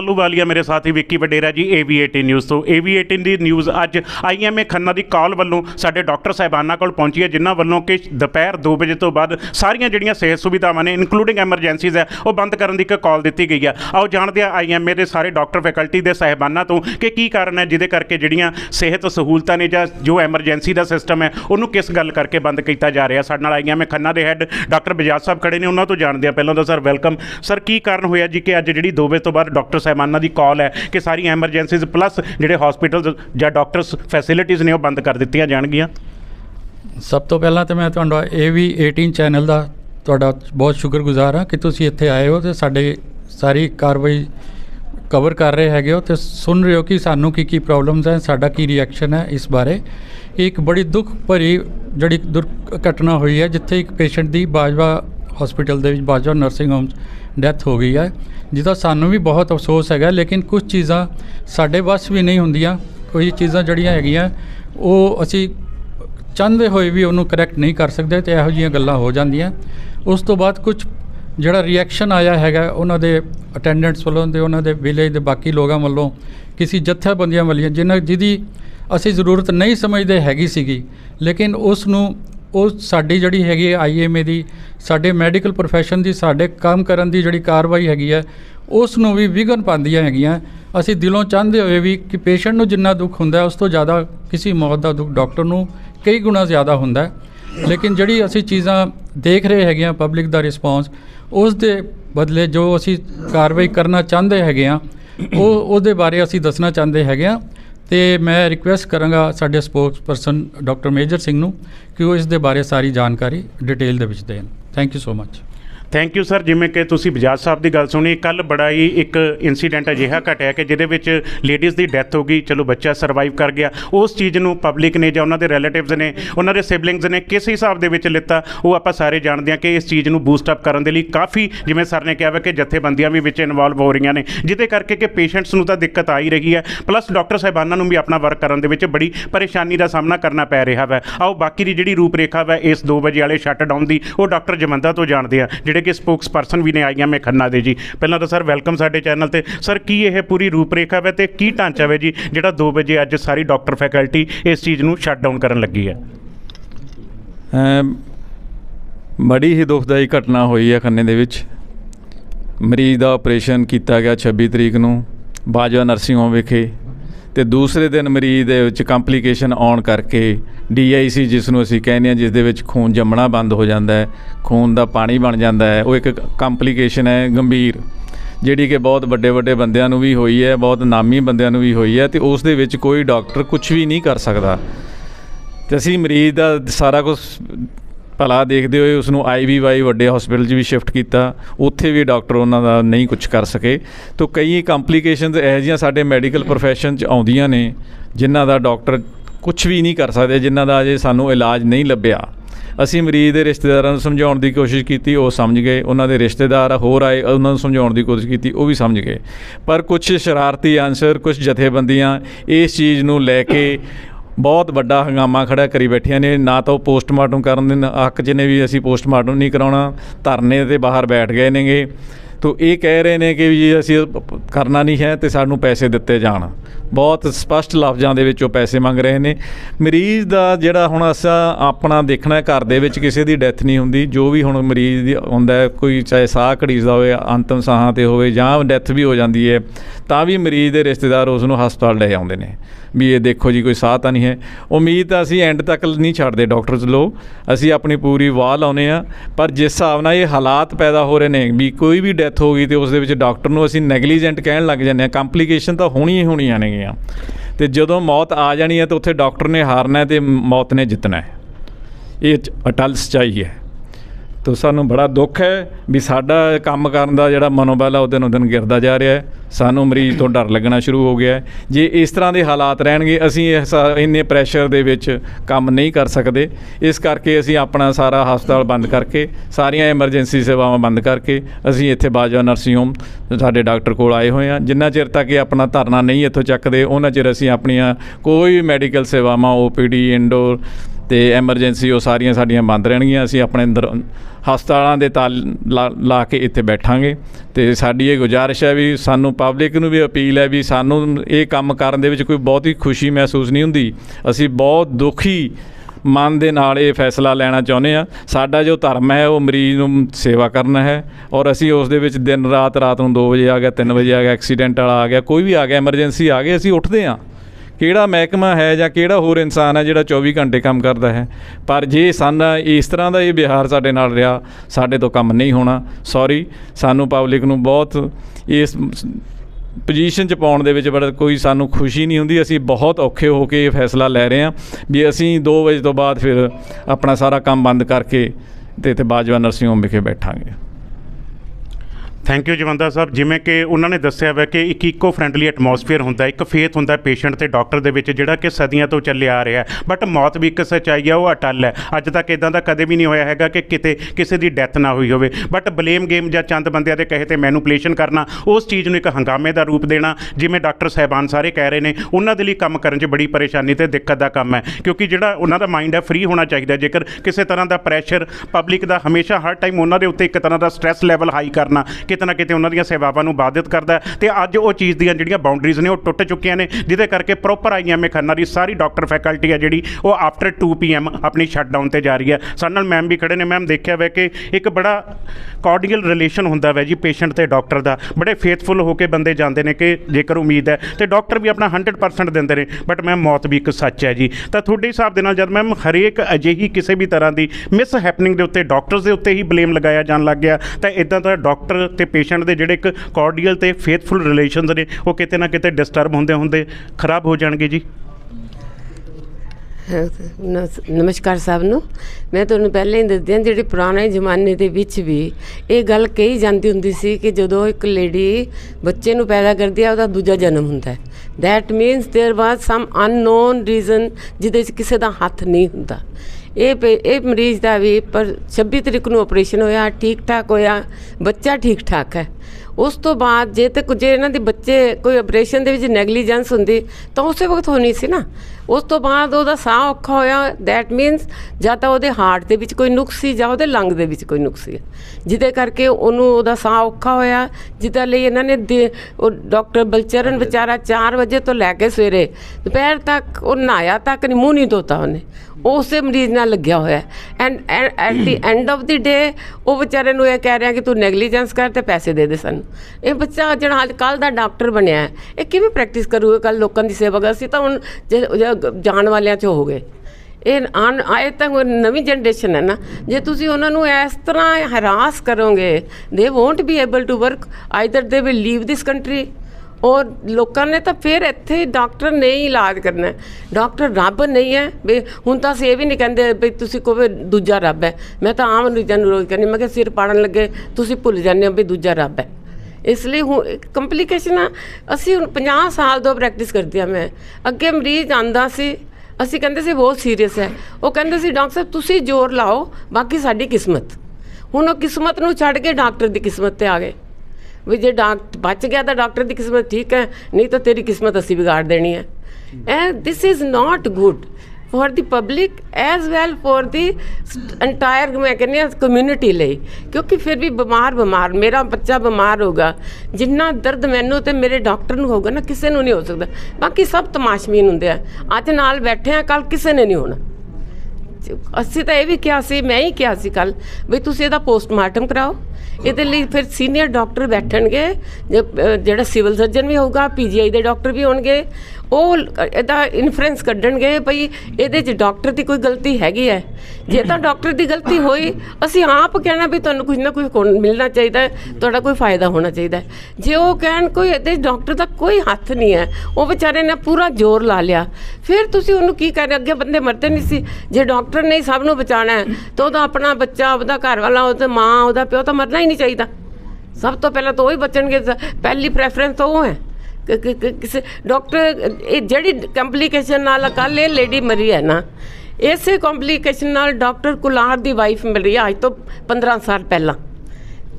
ਤਾਲੂ ਵਾਲੀਆ ਮੇਰੇ ਸਾਥੀ ਵਿੱਕੀ ਵਡੇਰਾ ਜੀ AV18 ਨਿਊਜ਼ ਤੋਂ। AV18 ਦੀ ਨਿਊਜ਼ ਅੱਜ ਆਈਐਮਏ ਖੰਨਾ ਦੀ ਕਾਲ ਵੱਲੋਂ ਸਾਡੇ ਡਾਕਟਰ ਸਾਹਿਬਾਨਾਂ ਕੋਲ ਪਹੁੰਚੀ ਹੈ, ਜਿਨ੍ਹਾਂ ਵੱਲੋਂ ਕਿ ਦੁਪਹਿਰ 2 ਵਜੇ ਤੋਂ ਬਾਅਦ ਸਾਰੀਆਂ ਜਿਹੜੀਆਂ ਸਿਹਤ ਸੁਵਿਧਾਵਾਂ ਨੇ ਇਨਕਲੂਡਿੰਗ ਐਮਰਜੈਂਸੀਜ਼ ਹੈ, ਉਹ ਬੰਦ ਕਰਨ ਦੀ ਇੱਕ ਕਾਲ ਦਿੱਤੀ ਗਈ ਹੈ। ਆਓ ਜਾਣਦੇ ਹਾਂ ਆਈਐਮਏ ਦੇ ਸਾਰੇ ਡਾਕਟਰ, ਫੈਕਲਟੀ ਦੇ ਸਾਹਿਬਾਨਾਂ ਤੋਂ ਕਿ ਕੀ ਕਾਰਨ ਹੈ, ਜਿਹਦੇ ਕਰਕੇ ਜਿਹੜੀਆਂ ਸਿਹਤ ਸਹੂਲਤਾਂ ਨੇ ਜਾਂ ਜੋ ਐਮਰਜੈਂਸੀ ਦਾ ਸਿਸਟਮ ਹੈ, ਉਹਨੂੰ ਕਿਸ ਗੱਲ ਕਰਕੇ ਬੰਦ ਕੀਤਾ ਜਾ ਰਿਹਾ। ਸਾਡੇ ਨਾਲ ਆਈਐਮਏ ਖੰਨਾ ਦੇ ਹੈੱਡ ਡਾਕਟਰ ਬਜਾਜ ਸਾਹਿਬ ਖੜੇ ਨੇ, ਉਹਨਾਂ ਤੋਂ ਜਾਣਦੇ ਹਾਂ। ਪਹਿਲਾਂ ਤਾਂ ਸਰ ਵੈਲਕਮ ਸਰ, ਕੀ ਕਾਰਨ ਹੋਇਆ ਜੀ ਕਿ ਅੱਜ ਜਿਹੜੀ 2 ਵਜੇ ਤੋਂ ਬਾਅਦ ਡਾਕਟਰ ਸਾਹਿਬਾਨਾਂ ਦੀ ਕਾਲ ਹੈ ਕਿ ਸਾਰੀਆਂ ਐਮਰਜੈਂਸੀਜ਼ ਪਲੱਸ ਜਿਹੜੇ ਹਸਪੀਟਲਸ ਜਾਂ ਡਾਕਟਰਸ ਫੈਸਿਲਿਟੀਜ਼ ਨੇ ਉਹ ਬੰਦ ਕਰ ਦਿੱਤੀਆਂ ਜਾਣਗੀਆਂ। ਸਭ ਤੋਂ ਪਹਿਲਾਂ ਤਾਂ ਮੈਂ ਤੁਹਾਡਾ ਇਹ ਵੀ 18 ਚੈਨਲ ਦਾ ਤੁਹਾਡਾ ਬਹੁਤ ਸ਼ੁਕਰਗੁਜ਼ਾਰ ਹਾਂ ਕਿ ਤੁਸੀਂ ਇੱਥੇ ਆਏ ਹੋ ਤੇ ਸਾਡੇ ਸਾਰੀ ਕਾਰਵਾਈ ਕਵਰ ਕਰ ਰਹੇ ਹੈਗੇ ਹੋ ਤੇ ਸੁਣ ਰਹੇ ਹੋ ਕਿ ਸਾਨੂੰ ਕੀ ਕੀ ਪ੍ਰੋਬਲਮਸ ਹੈ, ਸਾਡਾ ਕੀ ਰਿਐਕਸ਼ਨ ਹੈ ਇਸ ਬਾਰੇ। ਇਹ ਇੱਕ ਬੜੀ ਦੁੱਖ ਭਰੀ ਜਿਹੜੀ ਦੁਰਘਟਨਾ ਹੋਈ ਹੈ, ਜਿੱਥੇ ਇੱਕ ਪੇਸ਼ੈਂਟ ਦੀ ਬਾਜਵਾ ਹਸਪੀਟਲ ਦੇ ਵਿੱਚ, ਬਾਜਵਾ ਨਰਸਿੰਗ ਹੋਮ 'ਚ ਡੈਥ ਹੋ ਗਈ ਹੈ। ਜਿਹਦਾ ਸਾਨੂੰ ਵੀ ਬਹੁਤ ਅਫਸੋਸ ਹੈਗਾ, ਲੇਕਿਨ ਕੁਝ ਚੀਜ਼ਾਂ ਸਾਡੇ ਵੱਸ ਵੀ ਨਹੀਂ ਹੁੰਦੀਆਂ। ਕੋਈ ਚੀਜ਼ਾਂ ਜਿਹੜੀਆਂ ਹੈਗੀਆਂ, ਉਹ ਅਸੀਂ ਚਾਹੁੰਦੇ ਹੋਏ ਵੀ ਉਹਨੂੰ ਕਰੈਕਟ ਨਹੀਂ ਕਰ ਸਕਦੇ ਤੇ ਇਹੋ ਜਿਹੀਆਂ ਗੱਲਾਂ ਹੋ ਜਾਂਦੀਆਂ। ਉਸ ਤੋਂ ਬਾਅਦ ਕੁਝ ਜਿਹੜਾ ਰਿਐਕਸ਼ਨ ਆਇਆ ਹੈਗਾ, ਉਹਨਾਂ ਦੇ ਅਟੈਂਡੈਂਟਸ ਵੱਲੋਂ ਤੇ ਉਹਨਾਂ ਦੇ ਵਿਲੇਜ ਦੇ ਬਾਕੀ ਲੋਕਾਂ ਵੱਲੋਂ, ਕਿਸੇ ਜਥੇਬੰਦੀਆਂ ਵੱਲੋਂ ਜਿਨ੍ਹਾਂ ਜਿਹਦੀ ਅਸੀਂ ਜ਼ਰੂਰਤ ਨਹੀਂ ਸਮਝਦੇ ਹੈਗੀ ਸੀਗੀ, ਲੇਕਿਨ ਉਸ ਨੂੰ ਉਹ ਸਾਡੀ ਜਿਹੜੀ ਹੈਗੀ ਆਈਐਮਏ ਦੀ, ਸਾਡੇ ਮੈਡੀਕਲ profession ਦੀ, ਸਾਡੇ ਕੰਮ ਕਰਨ ਦੀ ਜਿਹੜੀ ਕਾਰਵਾਈ ਹੈਗੀ ਹੈ, ਉਸ ਨੂੰ ਵੀ ਵਿਘਨ ਪਾਉਂਦੀਆਂ ਹੈਗੀਆਂ। ਅਸੀਂ ਦਿਲੋਂ ਚਾਹੁੰਦੇ ਹੋਏ ਵੀ ਕਿ ਪੇਸ਼ੈਂਟ ਨੂੰ ਜਿੰਨਾ ਦੁੱਖ ਹੁੰਦਾ ਉਸ ਤੋਂ ਜ਼ਿਆਦਾ ਕਿਸੇ ਮੌਤ ਦਾ ਦੁੱਖ ਡਾਕਟਰ ਨੂੰ ਕਈ ਗੁਣਾ ਜ਼ਿਆਦਾ ਹੁੰਦਾ ਲੇਕਿਨ ਜਿਹੜੀ ਅਸੀਂ ਚੀਜ਼ਾਂ ਦੇਖ ਰਹੇ ਹੈਗੇ ਆ ਪਬਲਿਕ ਦਾ ਰਿਸਪਾਂਸ ਉਸ ਦੇ ਬਦਲੇ ਜੋ ਅਸੀਂ ਕਾਰਵਾਈ ਕਰਨਾ ਚਾਹੁੰਦੇ ਹੈਗੇ ਆ ਉਹ ਉਹਦੇ ਬਾਰੇ ਅਸੀਂ ਦੱਸਣਾ ਚਾਹੁੰਦੇ ਹੈਗੇ ਆ ਤੇ ਮੈਂ ਰਿਕੁਐਸਟ ਕਰਾਂਗਾ ਸਾਡੇ ਸਪੋਕਸਪਰਸਨ ਡਾਕਟਰ ਮੇਜਰ ਸਿੰਘ ਨੂੰ ਕਿ ਉਹ ਇਸ ਦੇ ਬਾਰੇ ਸਾਰੀ ਜਾਣਕਾਰੀ ਡਿਟੇਲ ਦੇ ਵਿੱਚ ਦੇਣ। Thank you so much thank you sir ਜਿਵੇਂ ਕਿ ਤੁਸੀਂ ਬਜਾਜ ਸਾਹਿਬ ਦੀ ਗੱਲ ਸੁਣੀ ਕੱਲ ਬੜਾ ਹੀ ਇੱਕ ਇਨਸੀਡੈਂਟ ਅਜਿਹਾ ਘਟਿਆ ਕਿ ਜਿਹਦੇ ਵਿੱਚ ਲੇਡੀਜ਼ ਦੀ ਡੈਥ ਹੋ ਗਈ। ਚਲੋ ਬੱਚਾ ਸਰਵਾਈਵ ਕਰ ਗਿਆ। ਉਸ ਚੀਜ਼ ਨੂੰ ਪਬਲਿਕ ਨੇ ਜਾਂ ਉਹਨਾਂ ਦੇ ਰਿਲੇਟਿਵਸ ਨੇ, ਉਹਨਾਂ ਦੇ ਸਿਬਲਿੰਗਸ ਨੇ ਕਿਸ ਹਿਸਾਬ ਦੇ ਵਿੱਚ ਲਿੱਤਾ, ਉਹ ਆਪਾਂ ਸਾਰੇ ਜਾਣਦੇ ਹਾਂ ਕਿ ਇਸ ਚੀਜ਼ ਨੂੰ ਬੂਸਟ ਅਪ ਕਰਨ ਦੇ ਲਈ ਕਾਫੀ ਜਿਵੇਂ ਸਰ ਨੇ ਕਿਹਾ ਵਾ ਕਿ ਜਥੇਬੰਦੀਆਂ ਵੀ ਵਿੱਚ ਇਨਵੋਲਵ ਹੋ ਰਹੀਆਂ ਨੇ, ਜਿਹਦੇ ਕਰਕੇ ਕਿ ਪੇਸ਼ੈਂਟਸ ਨੂੰ ਤਾਂ ਦਿੱਕਤ ਆ ਹੀ ਰਹੀ ਹੈ। ਪਲੱਸ ਡਾਕਟਰ ਸਾਹਿਬਾਨਾਂ ਨੂੰ ਵੀ ਆਪਣਾ ਵਰਕ ਕਰਨ ਦੇ ਵਿੱਚ ਬੜੀ ਪਰੇਸ਼ਾਨੀ ਦਾ ਸਾਹਮਣਾ ਕਰਨਾ ਪੈ ਰਿਹਾ ਵਾ। ਆਓ ਬਾਕੀ ਦੀ ਜਿਹੜੀ ਰੂਪਰੇਖਾ ਵਾ, ਇਸ 2 ਵਜੇ ਵਾਲੇ ਸ਼ਟਡਾਊਨ ਦੀ, ਉਹ ਡਾਕਟਰ ਜਮੰਦਾ ਤੋਂ ਜਾਣਦੇ ਆ ਜਿਹੜੇ ਕਿ ਸਪੋਕਸਪਰਸਨ ਵੀ ਨੇ ਆਈਆਂ ਮੈਂ ਖੰਨਾ ਦੇ ਜੀ। ਪਹਿਲਾਂ ਤਾਂ ਸਰ ਵੈਲਕਮ ਸਾਡੇ ਚੈਨਲ ਤੇ। ਸਰ, ਕੀ ਇਹ ਪੂਰੀ ਰੂਪਰੇਖਾ ਵਾ ਤੇ ਕੀ ਢਾਂਚਾ ਵਾ ਜੀ ਜਿਹੜਾ 2 ਵਜੇ ਅੱਜ ਸਾਰੀ ਡਾਕਟਰ ਫੈਕਲਟੀ ਇਸ ਚੀਜ਼ ਨੂੰ ਸ਼ਟ ਡਾਊਨ ਕਰਨ ਲੱਗੀ ਹੈ ਬੜੀ ਹੀ ਦੁਖਦਾਈ ਘਟਨਾ ਹੋਈ ਹੈ ਖੰਨੇ ਦੇ ਵਿੱਚ। ਮਰੀਜ਼ ਦਾ ਆਪਰੇਸ਼ਨ ਕੀਤਾ ਗਿਆ 26 ਤਰੀਕ ਨੂੰ, ਬਾਜਵਾ ਨਰਸਿੰਗ ਹੋਮ ਵਿਖੇ। ਤੇ ਦੂਸਰੇ ਦਿਨ ਮਰੀਜ਼ ਦੇ ਵਿੱਚ ਕੰਪਲਿਕੇਸ਼ਨ ਆਉਣ ਕਰਕੇ ਡੀਆਈਸੀ ਜਿਸ ਨੂੰ ਅਸੀਂ ਕਹਿੰਦੇ ਹਾਂ ਜਿਸ ਦੇ ਵਿੱਚ ਖੂਨ ਜੰਮਣਾ ਬੰਦ ਹੋ ਜਾਂਦਾ ਹੈ, ਖੂਨ ਦਾ ਪਾਣੀ ਬਣ ਜਾਂਦਾ ਹੈ, ਉਹ ਇੱਕ ਕੰਪਲਿਕੇਸ਼ਨ ਹੈ ਗੰਭੀਰ, ਜਿਹੜੀ ਕਿ ਬਹੁਤ ਵੱਡੇ ਵੱਡੇ ਬੰਦਿਆਂ ਨੂੰ ਵੀ ਹੋਈ ਹੈ, ਬਹੁਤ ਨਾਮੀ ਬੰਦਿਆਂ ਨੂੰ ਵੀ ਹੋਈ ਹੈ ਤੇ ਉਸ ਦੇ ਵਿੱਚ ਕੋਈ ਡਾਕਟਰ ਕੁਝ ਵੀ ਨਹੀਂ ਕਰ ਸਕਦਾ। ਤੇ ਅਸੀਂ ਮਰੀਜ਼ ਦਾ ਸਾਰਾ ਕੁਝ ਭਲਾ ਦੇਖਦੇ ਹੋਏ ਉਸ ਨੂੰ ਆਈਵੀਵਾਈ ਵੱਡੇ ਹਸਪੀਟਲ 'ਚ ਵੀ ਸ਼ਿਫਟ ਕੀਤਾ। ਉੱਥੇ ਵੀ ਡਾਕਟਰ ਉਹਨਾਂ ਦਾ ਨਹੀਂ ਕੁਝ ਕਰ ਸਕੇ। ਤੋਂ ਕਈ ਕੰਪਲਿਕੇਸ਼ਨਸ ਇਹੋ ਜਿਹੀਆਂ ਸਾਡੇ ਮੈਡੀਕਲ profession 'ਚ ਆਉਂਦੀਆਂ ਨੇ, ਜਿਨ੍ਹਾਂ ਦਾ ਡਾਕਟਰ ਕੁਝ ਵੀ ਨਹੀਂ ਕਰ ਸਕਦੇ, ਜਿਨ੍ਹਾਂ ਦਾ ਅਜੇ ਸਾਨੂੰ ਇਲਾਜ ਨਹੀਂ ਲੱਭਿਆ। ਅਸੀਂ ਮਰੀਜ਼ ਦੇ ਰਿਸ਼ਤੇਦਾਰਾਂ ਨੂੰ ਸਮਝਾਉਣ ਦੀ ਕੋਸ਼ਿਸ਼ ਕੀਤੀ, ਉਹ ਸਮਝ ਗਏ। ਉਹਨਾਂ ਦੇ ਰਿਸ਼ਤੇਦਾਰ ਹੋਰ ਆਏ, ਉਹਨਾਂ ਨੂੰ ਸਮਝਾਉਣ ਦੀ ਕੋਸ਼ਿਸ਼ ਕੀਤੀ, ਉਹ ਵੀ ਸਮਝ ਗਏ। ਪਰ ਕੁਝ ਸ਼ਰਾਰਤੀ ਅਨਸਰ ਕੁਝ ਜਥੇਬੰਦੀਆਂ ਇਸ ਚੀਜ਼ ਨੂੰ ਲੈ ਕੇ ਬਹੁਤ ਵੱਡਾ ਹੰਗਾਮਾ ਖੜਾ ਕਰੀ ਬੈਠੀਆਂ ਨੇ, ਨਾ ਤਾਂ ਉਹ ਪੋਸਟਮਾਰਟਮ ਕਰਨ ਦੇ ਹੱਕ 'ਚ ਨੇ ਵੀ ਅਸੀਂ ਪੋਸਟਮਾਰਟਮ ਨਹੀਂ ਕਰਾਉਣਾ, ਧਰਨੇ ਤੇ ਬਾਹਰ ਬੈਠ ਗਏ ਨੇਗੇ। ਤੋ ਇਹ ਕਹਿ ਰਹੇ ਨੇ ਕਿ ਵੀ ਅਸੀਂ ਕਰਨਾ ਨਹੀਂ ਹੈ ਤੇ ਸਾਨੂੰ ਪੈਸੇ ਦਿੱਤੇ ਜਾਣ। ਬਹੁਤ ਸਪਸ਼ਟ ਲਫ਼ਜ਼ਾਂ ਦੇ ਵਿੱਚ ਉਹ ਪੈਸੇ ਮੰਗ ਰਹੇ ਨੇ। ਮਰੀਜ਼ ਦਾ ਜਿਹੜਾ ਹੁਣ ਅਸਾਂ ਆਪਣਾ ਦੇਖਣਾ ਹੈ, ਘਰ ਦੇ ਵਿੱਚ ਕਿਸੇ ਦੀ ਡੈਥ ਨਹੀਂ ਹੁੰਦੀ। ਜੋ ਵੀ ਹੁਣ ਮਰੀਜ਼ ਦੀ ਹੁੰਦਾ ਕੋਈ ਚਾਹੇ ਸਾਹ ਘੜੀਸਦਾ ਹੋਵੇ ਅੰਤਮ ਸਾਹਾਂ ਤੇ ਹੋਵੇ ਜਾਂ ਡੈਥ ਵੀ ਹੋ ਜਾਂਦੀ ਹੈ ਤਾਂ ਵੀ ਮਰੀਜ਼ ਦੇ ਰਿਸ਼ਤੇਦਾਰ ਉਸ ਨੂੰ ਹਸਪਤਾਲ ਲੈ ਆਉਂਦੇ ਨੇ। ਵੀ ਇਹ ਦੇਖੋ ਜੀ ਕੋਈ ਸਾਹ ਤਾਂ ਨਹੀਂ ਹੈ। ਉਮੀਦ ਤਾਂ ਅਸੀਂ ਐਂਡ ਤੱਕ ਨਹੀਂ ਛੱਡਦੇ ਡਾਕਟਰਸ ਲੋ। ਅਸੀਂ ਆਪਣੀ ਪੂਰੀ ਵਾਹ ਲਾਉਨੇ ਆ ਪਰ ਜਿਸ ਹਿਸਾਬ ਨਾਲ ਇਹ ਹਾਲਾਤ ਪੈਦਾ ਹੋ ਰਹੇ ਨੇ ਵੀ ਕੋਈ ਵੀ ਡੈਥ ਹੋ ਗਈ ਤੇ ਉਸ ਦੇ ਵਿੱਚ ਡਾਕਟਰ ਨੂੰ ਅਸੀਂ ਨੈਗਲੀਜੈਂਟ ਕਹਿਣ ਲੱਗ ਜਾਂਦੇ ਆ ਕੰਪਲਿਕੇਸ਼ਨ ਤਾਂ ਹੋਣੀ ਹੀ ਹੋਣੀਆਂ ਨੇ ਨੇਗੀਆਂ ਤੇ ਜਦੋਂ ਮੌਤ ਆ ਜਾਣੀ ਹੈ ਤਾਂ ਉੱਥੇ ਡਾਕਟਰ ਨੇ ਹਾਰਨਾ ਹੈ ਤੇ ਮੌਤ ਨੇ ਜਿੱਤਣਾ ਹੈ। ਇਹ ਅਟਲ ਸੱਚਾਈ ਹੈ। ਤੋ ਸਾਨੂੰ ਬੜਾ ਦੁੱਖ ਹੈ ਵੀ ਸਾਡਾ ਕੰਮ ਕਰਨ ਦਾ ਜਿਹੜਾ ਮਨੋਬਲ ਆ, ਉਹ ਦਿਨੋਂ ਦਿਨ ਗਿਰਦਾ ਜਾ ਰਿਹਾ ਹੈ। ਸਾਨੂੰ ਮਰੀਜ਼ ਤੋਂ ਡਰ ਲੱਗਣਾ ਸ਼ੁਰੂ ਹੋ ਗਿਆ ਹੈ। ਜੇ ਇਸ ਤਰ੍ਹਾਂ ਦੇ ਹਾਲਾਤ ਰਹਿਣਗੇ, ਅਸੀਂ ਇਹ ਸਾ- ਇੰਨੇ ਪ੍ਰੈਸ਼ਰ ਦੇ ਵਿੱਚ ਕੰਮ ਨਹੀਂ ਕਰ ਸਕਦੇ। ਇਸ ਕਰਕੇ ਅਸੀਂ ਆਪਣਾ ਸਾਰਾ ਹਸਪਤਾਲ ਬੰਦ ਕਰਕੇ, ਸਾਰੀਆਂ ਐਮਰਜੈਂਸੀ ਸੇਵਾਵਾਂ ਬੰਦ ਕਰਕੇ, ਅਸੀਂ ਇੱਥੇ ਬਾਜਵਾ ਨਰਸਿੰਗ ਹੋਮ ਸਾਡੇ ਡਾਕਟਰ ਕੋਲ ਆਏ ਹੋਏ ਹਾਂ। ਜਿੰਨਾ ਚਿਰ ਤੱਕ ਇਹ ਆਪਣਾ ਧਰਨਾ ਨਹੀਂ ਇੱਥੋਂ ਚੱਕਦੇ, ਉਹਨਾਂ ਚਿਰ ਅਸੀਂ ਆਪਣੀਆਂ ਕੋਈ ਮੈਡੀਕਲ ਸੇਵਾਵਾਂ ਓਪੀਡੀ ਇੰਡੋਰ ਤੇ ਐਮਰਜੈਂਸੀ ਉਹ ਸਾਰੀਆਂ ਸਾਡੀਆਂ ਬੰਦ ਰਹਿਣਗੀਆਂ, ਅਸੀਂ ਆਪਣੇ ਅੰਦਰ ਹਸਪਤਾਲਾਂ ਦੇ ਤਾਲ ਲਾ- ਲਾ ਕੇ ਇੱਥੇ ਬੈਠਾਂਗੇ। ਤੇ ਸਾਡੀ ਇਹ ਗੁਜ਼ਾਰਿਸ਼ ਹੈ ਵੀ ਸਾਨੂੰ ਪਬਲਿਕ ਨੂੰ ਵੀ ਅਪੀਲ ਹੈ ਵੀ ਸਾਨੂੰ ਇਹ ਕੰਮ ਕਰਨ ਦੇ ਵਿੱਚ ਕੋਈ ਬਹੁਤ ਹੀ ਖੁਸ਼ੀ ਮਹਿਸੂਸ ਨਹੀਂ ਹੁੰਦੀ। ਅਸੀਂ ਬਹੁਤ ਦੁਖੀ ਮਨ ਦੇ ਨਾਲ ਇਹ ਫੈਸਲਾ ਲੈਣਾ ਚਾਹੁੰਦੇ ਆ ਸਾਡਾ ਜੋ ਧਰਮ ਹੈ, ਉਹ ਮਰੀਜ਼ ਨੂੰ ਸੇਵਾ ਕਰਨਾ ਹੈ ਔਰ ਅਸੀਂ ਉਸ ਦੇ ਵਿੱਚ ਦਿਨ ਰਾਤ ਰਾਤ ਨੂੰ 2 ਵਜੇ ਆ ਗਿਆ 3 ਵਜੇ ਆ ਗਿਆ, ਐਕਸੀਡੈਂਟ ਵਾਲਾ ਆ ਗਿਆ, ਕੋਈ ਵੀ ਆ ਗਿਆ, ਐਮਰਜੈਂਸੀ ਆ ਗਈ, ਅਸੀਂ ਉੱਠਦੇ ਆ ਕਿਹੜਾ ਮਹਿਕਮਾ ਹੈ ਜਾਂ ਕਿਹੜਾ ਹੋਰ ਇਨਸਾਨ ਹੈ ਜਿਹੜਾ 24 ਘੰਟੇ ਕੰਮ ਕਰਦਾ ਹੈ? ਪਰ ਜੇ ਸਨ, ਇਸ ਤਰ੍ਹਾਂ ਦਾ ਇਹ ਵਿਹਾਰ ਸਾਡੇ ਨਾਲ ਰਿਹਾ, ਸਾਡੇ ਤੋਂ ਕੰਮ ਨਹੀਂ ਹੋਣਾ। ਸੌਰੀ ਸਾਨੂੰ ਪਬਲਿਕ ਨੂੰ ਬਹੁਤ ਇਸ ਪੋਜੀਸ਼ਨ ਚ ਪਾਉਣ ਦੇ ਵਿੱਚ ਬੜਾ ਕੋਈ ਸਾਨੂੰ ਖੁਸ਼ੀ ਨਹੀਂ ਹੁੰਦੀ। ਅਸੀਂ ਬਹੁਤ ਔਖੇ ਹੋ ਕੇ ਇਹ ਫੈਸਲਾ ਲੈ ਰਹੇ ਹਾਂ ਵੀ ਅਸੀਂ 2 ਵਜੇ ਤੋਂ ਬਾਅਦ ਫਿਰ ਆਪਣਾ ਸਾਰਾ ਕੰਮ ਬੰਦ ਕਰਕੇ ਤੇ ਇੱਥੇ ਬਾਜਵਾ ਨਰਸਿੰਗ ਹੋਮ ਵਿਖੇ ਬੈਠਾਂਗੇ। ਥੈਂਕ ਯੂ ਜਵੰਦਾ ਸਾਹਿਬ ਜਿਵੇਂ ਕਿ ਉਹਨਾਂ ਨੇ ਦੱਸਿਆ ਵਾ ਕਿ ਇੱਕ ਇਕੋ ਫ੍ਰੈਂਡਲੀ ਐਟਮੋਸਫੇਅਰ ਹੁੰਦਾ, ਇੱਕ ਫੇਥ ਹੁੰਦਾ ਪੇਸ਼ੈਂਟ ਤੇ ਡਾਕਟਰ ਦੇ ਵਿੱਚ, ਜਿਹੜਾ ਕਿ ਸਦੀਆਂ ਤੋਂ ਚੱਲਿਆ ਆ ਰਿਹਾ ਬਟ ਮੌਤ ਵੀ ਇੱਕ ਸੱਚਾਈ ਆ, ਉਹ ਅਟਲ ਹੈ। ਅੱਜ ਤੱਕ ਇਦਾਂ ਦਾ ਕਦੇ ਵੀ ਨਹੀਂ ਹੋਇਆ ਹੈਗਾ ਕਿ ਕਿਤੇ ਕਿਸੇ ਦੀ ਡੈਥ ਨਾ ਹੋਈ ਹੋਵੇ। ਬਟ ਬਲੇਮ ਗੇਮ ਜਾਂ ਚੰਦ ਬੰਦਿਆਂ ਦੇ ਕਹੇ ਤੇ ਮੈਨੂਪਲੇਸ਼ਨ ਕਰਨਾ, ਉਸ ਚੀਜ਼ ਨੂੰ ਇੱਕ ਹੰਗਾਮੇ ਦਾ ਰੂਪ ਦੇਣਾ, ਜਿਵੇਂ ਡਾਕਟਰ ਸਾਹਿਬਾਨ ਸਾਰੇ ਕਹਿ ਰਹੇ ਨੇ, ਉਹਨਾਂ ਦੇ ਲਈ ਕੰਮ ਕਰਨ 'ਚ ਬੜੀ ਪਰੇਸ਼ਾਨੀ ਤੇ ਦਿੱਕਤ ਦਾ ਕੰਮ ਹੈ। ਕਿਉਂਕਿ ਜਿਹੜਾ ਉਹਨਾਂ ਦਾ ਮਾਈਂਡ ਹੈ ਫ੍ਰੀ ਹੋਣਾ ਚਾਹੀਦਾ ਜੇਕਰ ਕਿਸੇ ਤਰ੍ਹਾਂ ਦਾ ਪ੍ਰੈਸ਼ਰ ਪਬਲਿਕ ਦਾ, ਹਮੇਸ਼ਾ ਹਰ ਟਾਈਮ ਉਹਨਾਂ ਦੇ ਉੱਤੇ ਇੱਕ ਤਰ੍ਹਾਂ ਦਾ ਸਟ੍ਰੈਸ ਲੈਵਲ ਹਾਈ ਕਰਨਾ ਕਿਤੇ ਨਾ ਕਿਤੇ ਉਹਨਾਂ ਦੀਆਂ ਸੇਵਾਵਾਂ ਨੂੰ ਬਾਧਿਤ ਕਰਦਾ ਹੈ। ਤੇ ਅੱਜ ਉਹ ਚੀਜ਼ ਦੀਆਂ ਜਿਹੜੀਆਂ ਬਾਉਂਡਰੀਜ਼ ਨੇ, ਉਹ ਟੁੱਟ ਚੁੱਕੀਆਂ ਨੇ, ਜਿਹਦੇ ਕਰਕੇ ਪ੍ਰੋਪਰ ਆਈਐਮਏ ਖੰਨਾ ਦੀ ਸਾਰੀ ਡਾਕਟਰ ਫੈਕਲਟੀ ਹੈ ਜਿਹੜੀ, ਉਹ ਆਫਟਰ 2 ਪੀਐਮ ਆਪਣੀ ਸ਼ਟਡਾਊਨ ਤੇ ਜਾ ਰਹੀ ਹੈ। ਸਾਡੇ ਨਾਲ ਮੈਮ ਵੀ ਖੜੇ ਨੇ। ਮੈਮ ਦੇਖਿਆ ਵੈ ਕਿ ਇੱਕ ਬੜਾ ਕਾਰਡੀਅਲ ਰਿਲੇਸ਼ਨ ਹੁੰਦਾ ਵੈ ਜੀ ਪੇਸ਼ੈਂਟ ਤੇ ਡਾਕਟਰ ਦਾ। ਬੜੇ ਫੇਥਫੁਲ ਹੋ ਕੇ ਬੰਦੇ ਜਾਂਦੇ ਨੇ ਕਿ ਜੇਕਰ ਉਮੀਦ ਹੈ। ਤੇ ਡਾਕਟਰ ਵੀ ਆਪਣਾ 100% ਦਿੰਦੇ ਨੇ ਬਟ ਮੈਮ ਮੌਤ ਵੀ ਇੱਕ ਸੱਚ ਹੈ ਜੀ। ਤਾਂ ਤੁਹਾਡੇ ਹਿਸਾਬ ਦੇ ਨਾਲ ਜਦ ਮੈਮ ਹਰੇਕ ਅਜਿਹੀ ਕਿਸੇ ਵੀ ਤਰ੍ਹਾਂ ਦੀ ਮਿਸ ਹੈਪਨਿੰਗ ਦੇ ਉੱਤੇ ਡਾਕਟਰਸ ਦੇ ਉੱਤੇ ਹੀ ਬਲੇਮ ਲਗਾਇਆ ਜਾਣ ਲੱਗ ਗਿਆ, ਤਾਂ ਇਦਾਂ ਦਾ ਡਾਕਟਰ ਤੇ ਪੇਸ਼ੈਂਟ ਦੇ ਜਿਹੜੇ ਇੱਕ ਕਾਰਡੀਅਲ ਤੇ ਫੇਥਫੁਲ ਰਿਲੇਸ਼ਨਸ ਨੇ ਉਹ ਕਿਤੇ ਨਾ ਕਿਤੇ ਡਿਸਟਰਬ ਹੁੰਦੇ ਹੁੰਦੇ ਖਰਾਬ ਹੋ ਜਾਣਗੇ ਜੀ ਨਮਸ- ਨਮਸਕਾਰ ਸਭ ਨੂੰ ਮੈਂ ਤੁਹਾਨੂੰ ਪਹਿਲਾਂ ਹੀ ਦੱਸਦੀ ਹਾਂ ਜਿਹੜੇ ਪੁਰਾਣੇ ਜ਼ਮਾਨੇ ਦੇ ਵਿੱਚ ਵੀ ਇਹ ਗੱਲ ਕਹੀ ਜਾਂਦੀ ਹੁੰਦੀ ਸੀ ਕਿ ਜਦੋਂ ਇੱਕ ਲੇਡੀ ਬੱਚੇ ਨੂੰ ਪੈਦਾ ਕਰਦੀ ਹੈ ਉਹਦਾ ਦੂਜਾ ਜਨਮ ਹੁੰਦਾ ਹੈ that means there was some unknown reason ਜਿਹਦੇ ਵਿੱਚ ਕਿਸੇ ਦਾ ਹੱਥ ਨਹੀਂ ਹੁੰਦਾ ਇਹ ਪੇ- ਇਹ ਮਰੀਜ਼ ਦਾ ਵੀ ਪਰ 26 ਤਰੀਕ ਨੂੰ ਆਪਰੇਸ਼ਨ ਹੋਇਆ ਠੀਕ ਠਾਕ ਹੋਇਆ, ਬੱਚਾ ਠੀਕ ਠਾਕ ਹੈ। ਉਸ ਤੋਂ ਬਾਅਦ ਜੇ ਤੇ ਕੁਝ ਇਹਨਾਂ ਦੇ ਬੱਚੇ ਕੋਈ ਆਪਰੇਸ਼ਨ ਦੇ ਵਿੱਚ ਨੈਗਲੀਜੈਂਸ ਹੁੰਦੀ, ਤਾਂ ਉਸੇ ਵਕਤ ਹੋਣੀ ਸੀ ਨਾ। ਉਸ ਤੋਂ ਬਾਅਦ ਉਹਦਾ ਸਾਹ ਔਖਾ ਹੋਇਆ। ਦੈਟ ਮੀਨਸ ਜਾਂ ਤਾਂ ਉਹਦੇ ਹਾਰਟ ਦੇ ਵਿੱਚ ਕੋਈ ਨੁਕਸ ਸੀ ਜਾਂ ਉਹਦੇ ਲੰਗ ਦੇ ਵਿੱਚ ਕੋਈ ਨੁਕਸ ਸੀ। ਜਿਹਦੇ ਕਰਕੇ ਉਹਨੂੰ ਉਹਦਾ ਸਾਹ ਔਖਾ ਹੋਇਆ। ਜਿਹਦੇ ਲਈ ਇਹਨਾਂ ਨੇ ਉਹ ਡਾਕਟਰ ਬਲਚਰਨ ਵਿਚਾਰਾ 4 ਵਜੇ ਤੋਂ ਲੈ ਕੇ ਸਵੇਰੇ ਦੁਪਹਿਰ ਤੱਕ ਉਹ ਨਹਾਇਆ ਤੱਕ ਨਹੀਂ ਮੂੰਹ ਨਹੀਂ ਧੋਤਾ ਉਹਨੇ। ਉਹ ਉਸੇ ਮਰੀਜ਼ ਨਾਲ ਲੱਗਿਆ ਹੋਇਆ। And at the end of the day ਉਹ ਵਿਚਾਰੇ ਨੂੰ ਇਹ ਕਹਿ ਰਿਹਾ ਕਿ ਤੂੰ ਨੈਗਲੀਜੈਂਸ ਕਰ ਤੇ ਪੈਸੇ ਦੇ ਦੇ ਸਾਨੂੰ। ਇਹ ਬੱਚਾ ਜਿਹੜਾ ਅੱਜ ਕੱਲ ਦਾ ਡਾਕਟਰ ਬਣਿਆ ਹੈ ਇਹ ਕਿਵੇਂ ਪ੍ਰੈਕਟਿਸ ਕਰੂਗਾ? ਕੱਲ ਲੋਕਾਂ ਦੀ ਸੇਵਾ ਕਰ ਅਸੀਂ ਤਾਂ ਹੁਣ ਜੇ ਜਾਣ ਵਾਲਿਆਂ ਚ ਹੋ ਗਏ ਇਹ ਆਨ ਆਏ ਤਾਂ ਨਵੀਂ ਜਨਰੇਸ਼ਨ ਹੈ ਨਾ। ਜੇ ਤੁਸੀਂ ਉਹਨਾਂ ਨੂੰ ਇਸ ਤਰ੍ਹਾਂ ਹਰਾਸ ਕਰੋਗੇ they won't be able to work either they will leave this country ਔਰ ਲੋਕਾਂ ਨੇ ਤਾਂ ਫਿਰ ਇੱਥੇ ਡਾਕਟਰ ਨਹੀਂ ਇਲਾਜ ਕਰਨਾ ਡਾਕਟਰ ਰੱਬ ਨਹੀਂ ਹੈ। ਵੀ ਹੁਣ ਤਾਂ ਅਸੀਂ ਇਹ ਵੀ ਨਹੀਂ ਕਹਿੰਦੇ ਵੀ ਤੁਸੀਂ ਕੋਈ ਦੂਜਾ ਰੱਬ ਹੈ। ਮੈਂ ਤਾਂ ਆਮ ਮਰੀਜ਼ਾਂ ਨੂੰ ਰੋਜ਼ ਕਹਿੰਦੀ ਮੈਂ ਕਿ ਸਿਰ ਪਾੜਨ ਲੱਗੇ, ਤੁਸੀਂ ਭੁੱਲ ਜਾਂਦੇ ਹੋ ਵੀ ਦੂਜਾ ਰੱਬ ਹੈ। ਇਸ ਲਈ ਹੁਣ ਕੰਪਲਿਕੇਸ਼ਨ ਅਸੀਂ ਹੁਣ 50 ਸਾਲ ਤੋਂ ਪ੍ਰੈਕਟਿਸ ਕਰਦੀ ਹਾਂ ਮੈਂ। ਅੱਗੇ ਮਰੀਜ਼ ਆਂਦਾ ਸੀ, ਅਸੀਂ ਕਹਿੰਦੇ ਸੀ ਬਹੁਤ ਸੀਰੀਅਸ ਹੈ। ਉਹ ਕਹਿੰਦੇ ਸੀ, ਡਾਕਟਰ ਸਾਹਿਬ, ਤੁਸੀਂ ਜ਼ੋਰ ਲਾਓ, ਬਾਕੀ ਸਾਡੀ ਕਿਸਮਤ। ਹੁਣ ਉਹ ਕਿਸਮਤ ਨੂੰ ਛੱਡ ਕੇ ਡਾਕਟਰ ਦੀ ਕਿਸਮਤ ਤੇ ਆ ਗਏ। ਵੀ ਜੇ ਡਾਕਟਰ ਬਚ ਗਿਆ ਤਾਂ ਡਾਕਟਰ ਦੀ ਕਿਸਮਤ ਠੀਕ ਹੈ, ਨਹੀਂ ਤਾਂ ਤੇਰੀ ਕਿਸਮਤ ਅਸੀਂ ਵਿਗਾੜ ਦੇਣੀ ਹੈ। And this is not good for the public as well for the entire ਮੈਂ ਕਹਿੰਦੀ ਹਾਂ ਕਮਿਊਨਿਟੀ ਲਈ। ਕਿਉਂਕਿ ਫਿਰ ਵੀ ਬਿਮਾਰ ਬਿਮਾਰ ਮੇਰਾ ਬੱਚਾ ਬਿਮਾਰ ਹੋਗਾ ਜਿੰਨਾ ਦਰਦ ਮੈਨੂੰ ਤੇ ਮੇਰੇ ਡਾਕਟਰ ਨੂੰ ਹੋਗਾ ਨਾ ਕਿਸੇ ਨੂੰ ਨਹੀਂ ਹੋ ਸਕਦਾ ਬਾਕੀ ਸਭ ਤਮਾਸ਼ਮੀਨ ਹੁੰਦੇ ਆ ਅੱਜ ਨਾਲ ਬੈਠੇ ਆ ਕੱਲ ਕਿਸੇ ਨੇ ਨਹੀਂ ਹੋਣਾ ਅਸੀਂ ਤਾਂ ਇਹ ਵੀ ਕਿਹਾ ਸੀ ਮੈਂ ਹੀ ਕਿਹਾ ਸੀ ਕੱਲ ਵੀ ਤੁਸੀਂ ਇਹਦਾ ਪੋਸਟਮਾਰਟਮ ਕਰਾਓ ਇਹਦੇ ਲਈ ਫਿਰ ਸੀਨੀਅਰ ਡਾਕਟਰ ਬੈਠਣਗੇ, ਜ- ਜਿਹੜਾ ਸਿਵਲ ਸਰਜਨ ਵੀ ਹੋਊਗਾ ਪੀਜੀਆਈ ਦੇ ਡਾਕਟਰ ਵੀ ਹੋਣਗੇ, ਉਹ, ਇਹਦਾ ਇਨਫਰੈਂਸ ਕੱਢਣਗੇ ਭਈ ਇਹਦੇ 'ਚ ਡਾਕਟਰ ਦੀ ਕੋਈ ਗਲਤੀ ਹੈਗੀ ਹੈ। ਜੇ ਤਾਂ ਡਾਕਟਰ ਦੀ ਗਲਤੀ ਹੋਈ, ਅਸੀਂ ਆਪ ਕਹਿਣਾ ਵੀ ਤੁਹਾਨੂੰ ਕੁਝ ਨਾ ਕੁਝ ਕੋਣ- ਮਿਲਣਾ ਚਾਹੀਦਾ ਤੁਹਾਡਾ ਕੋਈ ਫਾਇਦਾ ਹੋਣਾ ਚਾਹੀਦਾ ਜੇ ਉਹ ਕਹਿਣ ਕੋਈ ਇਹਦੇ 'ਚ ਡਾਕਟਰ ਦਾ ਕੋਈ ਹੱਥ ਨਹੀਂ ਹੈ, ਉਹ ਵਿਚਾਰੇ ਨੇ ਪੂਰਾ ਜ਼ੋਰ ਲਾ ਲਿਆ। ਫਿਰ ਤੁਸੀਂ ਉਹਨੂੰ ਕੀ ਕਰ ਅੱਗੇ ਬੰਦੇ ਮਰਦੇ ਨਹੀਂ ਸੀ। ਜੇ ਡਾਕਟਰ ਨੇ ਸਭ ਨੂੰ ਬਚਾਉਣਾ ਹੈ, ਤਾਂ ਉਹਦਾ ਆਪਣਾ ਬੱਚਾ, ਉਹਦਾ ਘਰ ਵਾਲਾ ਉਹਦਾ ਮਾਂ, ਉਹਦਾ ਪਿਓ ਤਾਂ ਮਰ ਮਰਨਾ ਹੀ ਨਹੀਂ ਚਾਹੀਦਾ। ਸਭ ਤੋਂ ਪਹਿਲਾਂ ਤਾਂ ਉਹ ਹੀ ਬਚਣਗੇ ਪਹਿਲੀ ਪ੍ਰੈਫਰੈਂਸ ਤਾਂ ਉਹ ਹੈ। ਕਿਸੇ ਡਾਕਟਰ ਇਹ ਜਿਹੜੀ ਕੰਪਲਿਕੇਸ਼ਨ ਨਾਲ ਕੱਲ ਇਹ ਲੇਡੀ ਮਰੀ ਹੈ ਨਾ, ਇਸੇ ਕੰਪਲਿਕੇਸ਼ਨ ਨਾਲ ਡਾਕਟਰ ਕੁਲਾਰ ਦੀ ਵਾਈਫ ਮਿਲੀ ਹੈ, ਅੱਜ ਤੋਂ 15 ਸਾਲ ਪਹਿਲਾਂ।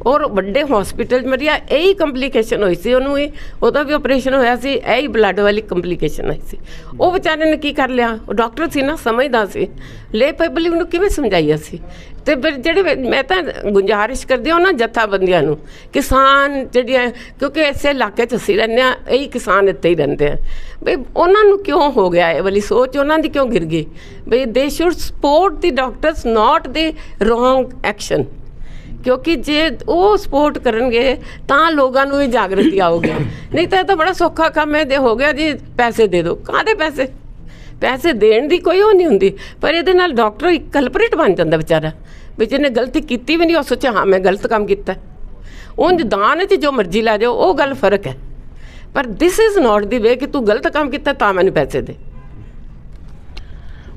ਔਰ ਵੱਡੇ ਹਸਪੀਟਲ ਮਰੀਆ, ਇਹੀ ਕੰਪਲਿਕੇਸ਼ਨ ਹੋਈ ਸੀ ਉਹਨੂੰ ਇਹ ਉਹਦਾ ਵੀ ਆਪਰੇਸ਼ਨ ਹੋਇਆ ਸੀ, ਇਹੀ ਬਲੱਡ ਵਾਲੀ ਕੰਪਲਿਕੇਸ਼ਨ ਹੋਈ ਸੀ। ਉਹ ਵਿਚਾਰੇ ਨੇ ਕੀ ਕਰ ਲਿਆ? ਉਹ ਡਾਕਟਰ ਸੀ ਨਾ ਸਮਝਦਾ ਸੀ। ਲੈ ਪਬਲਿਕ ਨੂੰ ਕਿਵੇਂ ਸਮਝਾਈਆ ਸੀ ਤੇ ਫਿਰ ਜਿਹੜੇ ਮੈਂ ਤਾਂ ਗੁੰਜਾਰਿਸ਼ ਕਰਦੀ ਹਾਂ ਉਹਨਾਂ ਜਥਾਬੰਦੀਆਂ ਨੂੰ ਕਿਸਾਨ ਜਿਹੜੀਆਂ, ਕਿਉਂਕਿ ਇਸੇ ਇਲਾਕੇ 'ਚ ਅਸੀਂ ਰਹਿੰਦੇ ਹਾਂ, ਇਹੀ ਕਿਸਾਨ ਇੱਥੇ ਹੀ ਰਹਿੰਦੇ ਆ। ਬਈ ਉਹਨਾਂ ਨੂੰ ਕਿਉਂ ਹੋ ਗਿਆ ਇਹ ਵਾਲੀ ਸੋਚ? ਉਹਨਾਂ ਦੀ ਕਿਉਂ ਗਿਰ ਗਈ? ਬਈ they should support the doctors not the wrong action ਕਿਉਂਕਿ ਜੇ ਉਹ ਸਪੋਰਟ ਕਰਨਗੇ, ਤਾਂ ਲੋਕਾਂ ਨੂੰ ਵੀ ਜਾਗਰਤੀ ਆਉਗੀ ਨਹੀਂ ਤਾਂ ਇਹ ਤਾਂ ਬੜਾ ਸੌਖਾ ਕੰਮ ਹੈ ਦੇ ਹੋ ਗਿਆ ਜੀ, ਪੈਸੇ ਦੇ ਦਿਓ। ਕਾਹਦੇ ਪੈਸੇ? ਪੈਸੇ ਦੇਣ ਦੀ ਕੋਈ ਉਹ ਨਹੀਂ ਹੁੰਦੀ, ਪਰ ਇਹਦੇ ਨਾਲ ਡਾਕਟਰ ਇੱਕ ਕਲਪਰੇਟ ਬਣ ਜਾਂਦਾ ਵਿਚਾਰਾ। ਵੀ ਜਿਹਨੇ ਗਲਤੀ ਕੀਤੀ ਵੀ ਨਹੀਂ, ਉਹ ਸੋਚਿਆ ਹਾਂ, ਮੈਂ ਗਲਤ ਕੰਮ ਕੀਤਾ। ਉਂਝ ਦਾਨ 'ਚ ਜੋ ਮਰਜ਼ੀ ਲੈ ਜਾਓ, ਉਹ ਗੱਲ ਫ਼ਰਕ ਹੈ। ਪਰ ਦਿਸ ਇਜ਼ ਨਾਟ ਦੀ ਵੇ ਕਿ ਤੂੰ ਗਲਤ ਕੰਮ ਕੀਤਾ, ਤਾਂ ਮੈਨੂੰ ਪੈਸੇ ਦੇ।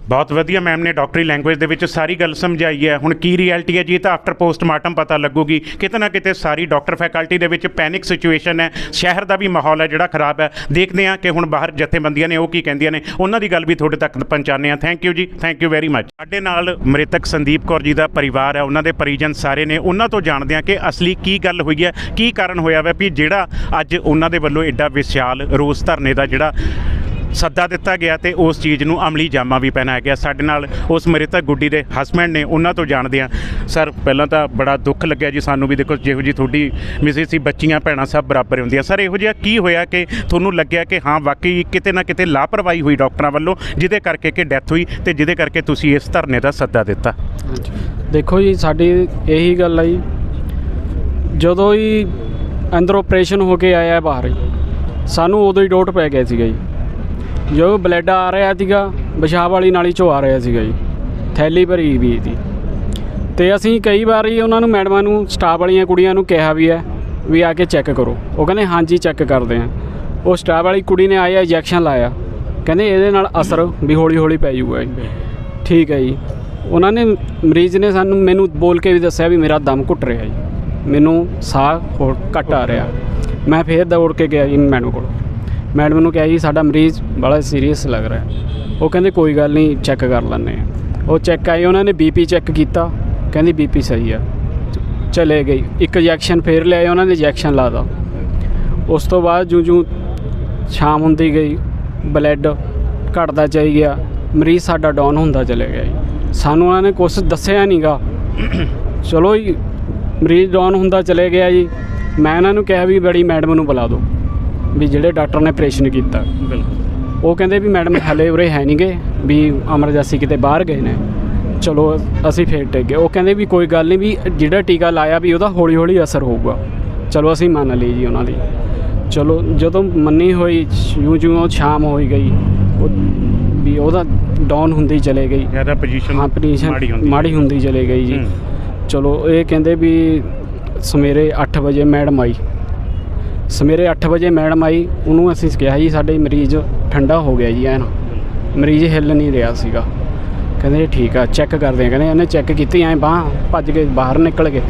ਬਹੁਤ ਵਧੀਆ ਮੈਮ ਨੇ ਡਾਕਟਰੀ ਲੈਂਗੁਏਜ ਦੇ ਵਿੱਚ ਸਾਰੀ ਗੱਲ ਸਮਝਾਈ ਹੈ। ਹੁਣ ਕੀ ਰਿਐਲਿਟੀ ਹੈ ਜੀ? ਇਹ ਤਾਂ ਆਫਟਰ ਪੋਸਟਮਾਰਟਮ ਪਤਾ ਲੱਗੂਗੀ ਕਿਤੇ ਨਾ ਕਿਤੇ ਸਾਰੀ ਡਾਕਟਰ ਫੈਕਲਟੀ ਦੇ ਵਿੱਚ ਪੈਨਿਕ ਸਿਚੁਏਸ਼ਨ ਹੈ। ਸ਼ਹਿਰ ਦਾ ਵੀ ਮਾਹੌਲ ਹੈ ਜਿਹੜਾ ਖਰਾਬ ਹੈ। ਦੇਖਦੇ ਹਾਂ ਕਿ ਹੁਣ ਬਾਹਰ ਜਥੇਬੰਦੀਆਂ ਨੇ ਉਹ ਕੀ ਕਹਿੰਦੀਆਂ ਨੇ। ਉਹਨਾਂ ਦੀ ਗੱਲ ਵੀ ਤੁਹਾਡੇ ਤੱਕ ਪਹੁੰਚਾਉਂਦੇ ਹਾਂ। ਥੈਂਕ ਯੂ ਜੀ। ਥੈਂਕ ਯੂ ਵੈਰੀ ਮੱਚ ਸਾਡੇ ਨਾਲ ਮ੍ਰਿਤਕ ਸੰਦੀਪ ਕੌਰ ਜੀ ਦਾ ਪਰਿਵਾਰ ਹੈ। ਉਹਨਾਂ ਦੇ ਪਰਿਜਨ ਸਾਰੇ ਨੇ। ਉਹਨਾਂ ਤੋਂ ਜਾਣਦੇ ਹਾਂ ਕਿ ਅਸਲੀ ਕੀ ਗੱਲ ਹੋਈ ਹੈ, ਕੀ ਕਾਰਨ ਹੋਇਆ ਵਾ ਵੀ ਜਿਹੜਾ ਅੱਜ ਉਹਨਾਂ ਦੇ ਵੱਲੋਂ ਐਡਾ ਵਿਸ਼ਾਲ ਰੋਸ ਧਰਨੇ ਦਾ ਜਿਹੜਾ ਸੱਦਾ ਦਿੱਤਾ ਗਿਆ ਤੇ ਉਸ ਚੀਜ਼ ਨੂੰ ਅਮਲੀ ਜਾਮਾ ਵੀ ਪਹਿਨਾਇਆ ਗਿਆ। ਸਾਡੇ ਨਾਲ ਉਸ ਮ੍ਰਿਤਕ ਗੁੱਡੀ ਦੇ ਹਸਬੈਂਡ ਨੇ, ਉਹਨਾਂ ਤੋਂ ਜਾਣਦੇ ਆ ਸਰ ਪਹਿਲਾਂ ਤਾਂ ਬੜਾ ਦੁੱਖ ਲੱਗਿਆ ਜੀ ਸਾਨੂੰ ਵੀ। ਦੇਖੋ, ਜਿਹੋ ਜੀ ਤੁਹਾਡੀ ਮਿਸਿਸ ਸੀ ਬੱਚੀਆਂ, ਭੈਣਾਂ ਸਭ ਬਰਾਬਰ ਹੁੰਦੀਆਂ। ਸਰ ਇਹੋ ਜਿਹਾ ਕੀ ਹੋਇਆ ਕਿ ਤੁਹਾਨੂੰ ਲੱਗਿਆ ਕਿ ਹਾਂ, ਵਾਕਈ ਕਿਤੇ ਨਾ ਕਿਤੇ ਲਾਪਰਵਾਹੀ ਹੋਈ ਡਾਕਟਰਾਂ ਵੱਲੋਂ, ਜਿਹਦੇ ਕਰਕੇ ਕਿ ਡੈਥ ਹੋਈ ਤੇ ਜਿਹਦੇ ਕਰਕੇ ਤੁਸੀਂ ਇਸ ਧਰਨੇ ਦਾ ਸੱਦਾ ਦਿੱਤਾ? ਦੇਖੋ ਜੀ, ਸਾਡੀ ਇਹੀ ਗੱਲ ਆ ਜੀ। ਜਦੋਂ ਹੀ ਅੰਦਰ ਆਪਰੇਸ਼ਨ ਹੋ ਕੇ ਆਇਆ ਬਾਹਰ, ਸਾਨੂੰ ਉਦੋਂ ਹੀ ਡੋਟ ਪੈ ਗਿਆ ਸੀਗਾ ਜੀ। ਜੋ ਬਲੱਡ ਆ ਰਿਹਾ ਸੀਗਾ, ਪਿਸ਼ਾਬ ਵਾਲੀ ਨਾਲੀ ਚੋਂ ਆ ਰਿਹਾ ਸੀਗਾ ਜੀ। ਥੈਲੀ ਭਰੀ ਵੀ ਸੀ। ਤੇ ਅਸੀਂ ਕਈ ਵਾਰੀ ਉਹਨਾਂ ਨੂੰ ਮੈਡਮਾਂ ਨੂੰ, ਸਟਾਫ ਵਾਲੀਆਂ ਕੁੜੀਆਂ ਨੂੰ ਕਿਹਾ ਵੀ ਹੈ ਵੀ ਆ ਕੇ ਚੈੱਕ ਕਰੋ। ਉਹ ਕਹਿੰਦੇ, ਹਾਂਜੀ, ਚੈੱਕ ਕਰਦੇ ਆ ਉਹ ਸਟਾਫ ਵਾਲੀ ਕੁੜੀ ਨੇ ਆਇਆ ਇੰਜੈਕਸ਼ਨ ਲਾਇਆ। ਕਹਿੰਦੇ, ਇਹਦੇ ਨਾਲ ਅਸਰ ਵੀ ਹੌਲੀ ਹੌਲੀ ਪੈ ਜਾਊਗਾ ਜੀ। ਠੀਕ ਹੈ ਜੀ। ਉਹਨਾਂ ਨੇ, ਮਰੀਜ਼ ਨੇ ਸਾਨੂੰ, ਮੈਨੂੰ ਬੋਲ ਕੇ ਵੀ ਦੱਸਿਆ ਵੀ ਮੇਰਾ ਦਮ ਘੁੱਟ ਰਿਹਾ ਜੀ। ਮੈਨੂੰ ਸਾਹ ਹੋਰ ਘੱਟ ਆ ਰਿਹਾ। ਮੈਂ ਫੇਰ ਦੌੜ ਕੇ ਗਿਆ ਜੀ ਮੈਡਮ ਕੋਲ। ਮੈਡਮ ਨੂੰ ਕਿਹਾ ਜੀ, ਸਾਡਾ ਮਰੀਜ਼ ਬੜਾ ਸੀਰੀਅਸ ਲੱਗ ਰਿਹਾ ਉਹ ਕਹਿੰਦੇ, ਕੋਈ ਗੱਲ ਨਹੀਂ ਚੈੱਕ ਕਰ ਲੈਂਦੇ ਆ ਉਹ ਚੈੱਕ ਆਈ ਉਹਨਾਂ ਨੇ ਬੀਪੀ ਚੈੱਕ ਕੀਤਾ। ਕਹਿੰਦੀ ਬੀਪੀ ਸਹੀ ਆ। ਚਲੇ ਗਈ। ਇੱਕ ਇੰਜੈਕਸ਼ਨ ਫੇਰ ਲਿਆਏ, ਉਹਨਾਂ ਨੇ ਇੰਜੈਕਸ਼ਨ ਲਾਦਾ ਉਸ ਤੋਂ ਬਾਅਦ ਜੂ ਜੂ ਸ਼ਾਮ ਹੁੰਦੀ ਗਈ ਬਲੱਡ ਘਟਦਾ ਚਾਈ ਗਿਆ। ਮਰੀਜ਼ ਸਾਡਾ ਡਾਊਨ ਹੁੰਦਾ ਚਲੇ ਗਿਆ ਜੀ। ਸਾਨੂੰ ਉਹਨਾਂ ਨੇ ਕੁਝ ਦੱਸਿਆ ਨਹੀਂਗਾ ਚਲੋ ਜੀ, ਮਰੀਜ਼ ਡਾਊਨ ਹੁੰਦਾ ਚਲੇ ਗਿਆ ਜੀ। ਮੈਂ ਇਹਨਾਂ ਨੂੰ ਕਿਹਾ ਵੀ, ਬੜੀ ਮੈਡਮ ਨੂੰ ਬੁਲਾ ਦਿਓ। ਵੀ ਜਿਹੜੇ ਡਾਕਟਰ ਨੇ ਆਪਰੇਸ਼ਨ ਕੀਤਾ। ਬਿਲਕੁਲ। ਉਹ ਕਹਿੰਦੇ ਵੀ ਮੈਡਮ ਹਲੇ ਉਰੇ ਹੈ ਨਹੀਂਗੇ ਵੀ ਐਮਰਜੈਂਸੀ ਕਿਤੇ ਬਾਹਰ ਗਏ ਨੇ। ਚਲੋ ਅਸੀਂ ਫੇਰ ਟਿਕ ਗਏ। ਉਹ ਕਹਿੰਦੇ ਵੀ ਕੋਈ ਗੱਲ ਨਹੀਂ ਵੀ ਜਿਹੜਾ ਟੀਕਾ ਲਾਇਆ ਵੀ ਉਹਦਾ ਹੌਲੀ ਹੌਲੀ ਅਸਰ ਹੋਊਗਾ। ਚਲੋ ਅਸੀਂ ਮੰਨ ਲਈ ਜੀ ਉਹਨਾਂ ਦੀ। ਚਲੋ ਜਦੋਂ ਮੰਨੀ ਹੋਈ ਜਿਉਂ ਜਿਉਂ ਉਹ ਸ਼ਾਮ ਹੋਈ ਗਈ ਉਹ ਵੀ ਉਹਦਾ ਡਾਊਨ ਹੁੰਦੀ ਚਲੇ ਗਈ। ਜ਼ਿਆਦਾ ਪੋਜੀਸ਼ਨ ਹਾਂ ਪੋਜੀਸ਼ਨ ਮਾੜੀ ਹੁੰਦੀ ਚਲੇ ਗਈ ਜੀ। ਚਲੋ ਇਹ ਕਹਿੰਦੇ ਵੀ ਸਵੇਰੇ 8 ਵਜੇ ਮੈਡਮ ਆਈ। ਸਵੇਰੇ 8 ਵਜੇ ਮੈਡਮ ਆਈ ਉਹਨੂੰ ਅਸੀਂ ਕਿਹਾ ਜੀ ਸਾਡੇ ਮਰੀਜ਼ ਠੰਡਾ ਹੋ ਗਿਆ ਜੀ ਐਨ। ਮਰੀਜ਼ ਹਿੱਲ ਨਹੀਂ ਰਿਹਾ ਸੀਗਾ। ਕਹਿੰਦੇ ਠੀਕ ਆ ਚੈੱਕ ਕਰਦੇ ਆ। ਕਹਿੰਦੇ ਇਹਨੇ ਚੈੱਕ ਕੀਤੀ ਐ ਬਾਹ ਭੱਜ ਕੇ ਬਾਹਰ ਨਿਕਲ ਗਏ।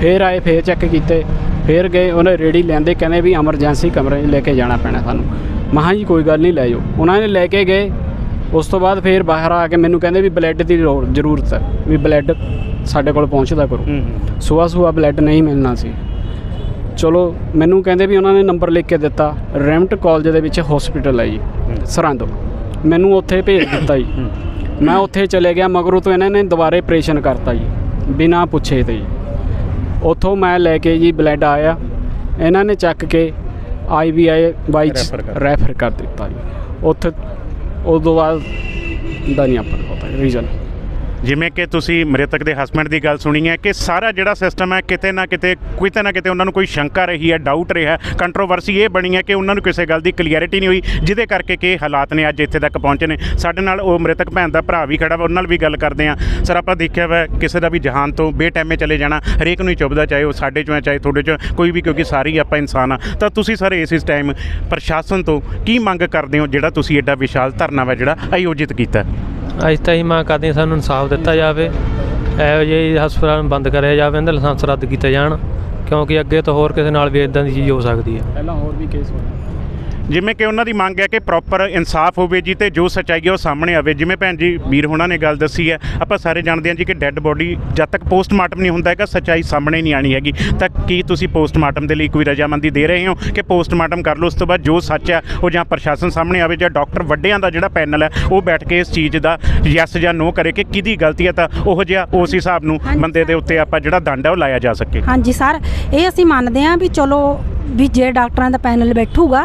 ਫੇਰ ਆਏ ਫੇਰ ਚੈੱਕ ਕੀਤੇ। ਫੇਰ ਗਏ ਉਹਨੇ ਰੇੜੀ ਲੈਂਦੇ ਕਹਿੰਦੇ ਵੀ ਐਮਰਜੈਂਸੀ ਕਮਰੇ 'ਚ ਲੈ ਕੇ ਜਾਣਾ ਪੈਣਾ ਸਾਨੂੰ। ਮਹਾਂ ਜੀ ਕੋਈ ਗੱਲ ਨਹੀਂ ਲੈ ਜਾਓ। ਉਹਨਾਂ ਨੇ ਲੈ ਕੇ ਗਏ। ਉਸ ਤੋਂ ਬਾਅਦ ਫੇਰ ਬਾਹਰ ਆ ਕੇ ਮੈਨੂੰ ਕਹਿੰਦੇ ਵੀ ਬਲੱਡ ਦੀ ਲੋੜ ਜ਼ਰੂਰਤ ਹੈ ਵੀ ਬਲੱਡ ਸਾਡੇ ਕੋਲ ਪਹੁੰਚਦਾ ਕਰੋ। ਸੁਆ ਸੁਆ ਬਲੱਡ ਨਹੀਂ ਮਿਲਣਾ ਸੀ। ਚਲੋ ਮੈਨੂੰ ਕਹਿੰਦੇ ਵੀ ਉਹਨਾਂ ਨੇ ਨੰਬਰ ਲਿਖ ਕੇ ਦਿੱਤਾ ਰੈਮਟ ਕਾਲਜ ਦੇ ਵਿੱਚ ਹਸਪੀਟਲ ਹੈ ਜੀ ਸਰਹੰਦ। ਮੈਨੂੰ ਉੱਥੇ ਭੇਜ ਦਿੱਤਾ ਜੀ। ਮੈਂ ਉੱਥੇ ਚਲੇ ਗਿਆ ਮਗਰੋਂ ਤੋਂ ਇਹਨਾਂ ਨੇ ਦੁਬਾਰੇ ਆਪਰੇਸ਼ਨ ਕਰਤਾ ਜੀ ਬਿਨਾਂ ਪੁੱਛੇ ਤੇ ਜੀ। ਉੱਥੋਂ ਮੈਂ ਲੈ ਕੇ ਜੀ ਬਲੱਡ ਆਇਆ ਇਹਨਾਂ ਨੇ ਚੱਕ ਕੇ ਆਈਵੀਆਈ ਕਰ- ਰੈਫਰ ਕਰ ਦਿੱਤਾ ਜੀ। ਉੱਥੇ ਉਦੋਂ ਬਾਅਦ ਦਾ ਨਹੀਂ ਆਪਾਂ ਪਤਾ ਰੀਜ਼ਨ ਜਿਵੇਂ ਕਿ ਤੁਸੀਂ ਮ੍ਰਿਤਕ ਦੇ ਹਸਬੰਡ ਦੀ ਗੱਲ ਸੁਣੀ ਹੈ ਕਿ ਸਾਰਾ ਜਿਹੜਾ ਸਿਸਟਮ ਹੈ ਕਿਤੇ ਨਾ ਕਿਤੇ ਕਿਤੇ ਨਾ ਕਿਤੇ ਉਹਨਾਂ ਨੂੰ ਕੋਈ ਸ਼ੰਕਾ ਰਹੀ ਹੈ ਡਾਊਟ ਰਿਹਾ ਕੰਟਰੋਵਰਸੀ ਇਹ ਬਣੀ ਹੈ ਕਿ ਉਹਨਾਂ ਨੂੰ ਕਿਸੇ ਗੱਲ ਦੀ ਕਲੀਅਰਿਟੀ ਨਹੀਂ ਹੋਈ, ਜਿਹਦੇ ਕਰਕੇ ਕਿ ਹਾਲਾਤ ਨੇ ਅੱਜ ਇੱਥੇ ਤੱਕ ਪਹੁੰਚੇ ਨੇ। ਸਾਡੇ ਨਾਲ ਉਹ ਮ੍ਰਿਤਕ ਭੈਣ ਦਾ ਭਰਾ ਵੀ ਖੜਾ ਵਾ, ਉਹਨਾਂ ਨਾਲ ਵੀ ਗੱਲ ਕਰਦੇ ਆ ਸਰ, ਆਪਾਂ ਦੇਖਿਆ ਵਾ, ਕਿਸੇ ਦਾ ਵੀ ਜਹਾਨ ਤੋਂ ਬੇਟੈਮੇ ਚਲੇ ਜਾਣਾ, ਹਰੇਕ ਨੂੰ ਹੀ ਚੁੱਭਦਾ, ਚਾਹੇ ਉਹ ਸਾਡੇ ਚੋਂ ਹੈ, ਚਾਹੇ ਤੁਹਾਡੇ ਚੋਂ ਕੋਈ ਵੀ ਕਿਉਂਕਿ ਸਾਰੇ ਆਪਾਂ ਇਨਸਾਨ ਆ ਤਾਂ ਤੁਸੀਂ ਸਰ, ਇਸ ਇਸ ਟਾਈਮ ਪ੍ਰਸ਼ਾਸਨ ਤੋਂ ਕੀ ਮੰਗ ਕਰਦੇ ਹੋ ਜਿਹੜਾ ਤੁਸੀਂ ਐਡਾ ਵਿਸ਼ਾਲ ਧਰਨਾ ਵਾ ਜਿਹੜਾ ਆਯੋਜਿਤ ਕੀਤਾ? ਅੱਜ ਤਾਂ ਹੀ ਮੰਗ ਕਰਦੇ ਹਾਂ ਸਾਨੂੰ ਇਨਸਾਫ ਦਿੱਤਾ ਜਾਵੇ। ਇਹੋ ਜਿਹੇ ਹਸਪਤਾਲ ਨੂੰ ਬੰਦ ਕਰਿਆ ਜਾਵੇ, ਇਹਦੇ ਲਾਇਸੈਂਸ ਰੱਦ ਕੀਤੇ ਜਾਣ, ਕਿਉਂਕਿ ਅੱਗੇ ਤੋਂ ਹੋਰ ਕਿਸੇ ਨਾਲ ਵੀ ਇਦਾਂ ਦੀ ਚੀਜ਼ ਹੋ ਸਕਦੀ ਹੈ। ਪਹਿਲਾਂ ਹੋਰ ਵੀ ਕੇਸ ਹੋਇਆ ਜਿਵੇਂ ਕਿ ਉਹਨਾਂ ਦੀ ਮੰਗ ਹੈ ਕਿ ਪ੍ਰੋਪਰ ਇਨਸਾਫ ਹੋਵੇ ਜੀ ਤੇ ਜੋ ਸੱਚਾਈ ਹੈ ਉਹ ਸਾਹਮਣੇ ਆਵੇ। ਜਿਵੇਂ ਭੈਣ ਜੀ ਵੀਰ ਹੋਣਾ ਨੇ ਗੱਲ ਦੱਸੀ ਹੈ ਆਪਾਂ ਸਾਰੇ ਜਾਣਦੇ ਹਾਂ ਜੀ ਕਿ ਡੈੱਡ ਬੋਡੀ ਜਦ ਤੱਕ ਪੋਸਟਮਾਰਟਮ ਨਹੀਂ ਹੁੰਦਾ ਹੈਗਾ ਸੱਚਾਈ ਸਾਹਮਣੇ ਨਹੀਂ ਆਣੀ ਹੈਗੀ। ਤਾਂ ਕੀ ਤੁਸੀਂ ਪੋਸਟਮਾਰਟਮ ਦੇ ਲਈ ਕੋਈ ਰਜਾਮੰਦੀ ਦੇ ਰਹੇ ਹੋ ਕਿ ਪੋਸਟਮਾਰਟਮ ਕਰ ਲਓ ਉਸ ਤੋਂ ਬਾਅਦ ਜੋ ਸੱਚ ਹੈ ਉਹ ਜਾਂ ਪ੍ਰਸ਼ਾਸਨ ਸਾਹਮਣੇ ਆਵੇ ਜਾਂ ਡਾਕਟਰ ਵੱਡਿਆਂ ਦਾ ਜਿਹੜਾ ਪੈਨਲ ਹੈ ਉਹ ਬੈਠ ਕੇ ਇਸ ਚੀਜ਼ ਦਾ ਯੈਸ ਜਾਂ ਨੋ ਕਰੇ ਕਿ ਕਿਹਦੀ ਗਲਤੀ ਹੈ ਤਾਂ ਉਹ ਜਿਹਾ ਉਸ ਹਿਸਾਬ ਨੂੰ। ਬੰਦੇ ਦੇ ਉੱਤੇ ਆਪਾਂ ਜਿਹੜਾ ਦੰਡ ਹੈ ਉਹ ਲਾਇਆ ਜਾ ਸਕੇ। ਹਾਂਜੀ ਸਰ ਇਹ ਅਸੀਂ ਮੰਨਦੇ ਹਾਂ ਵੀ ਚਲੋ ਵੀ ਜੇ ਡਾਕਟਰਾਂ ਦਾ ਪੈਨਲ ਬੈਠੂਗਾ।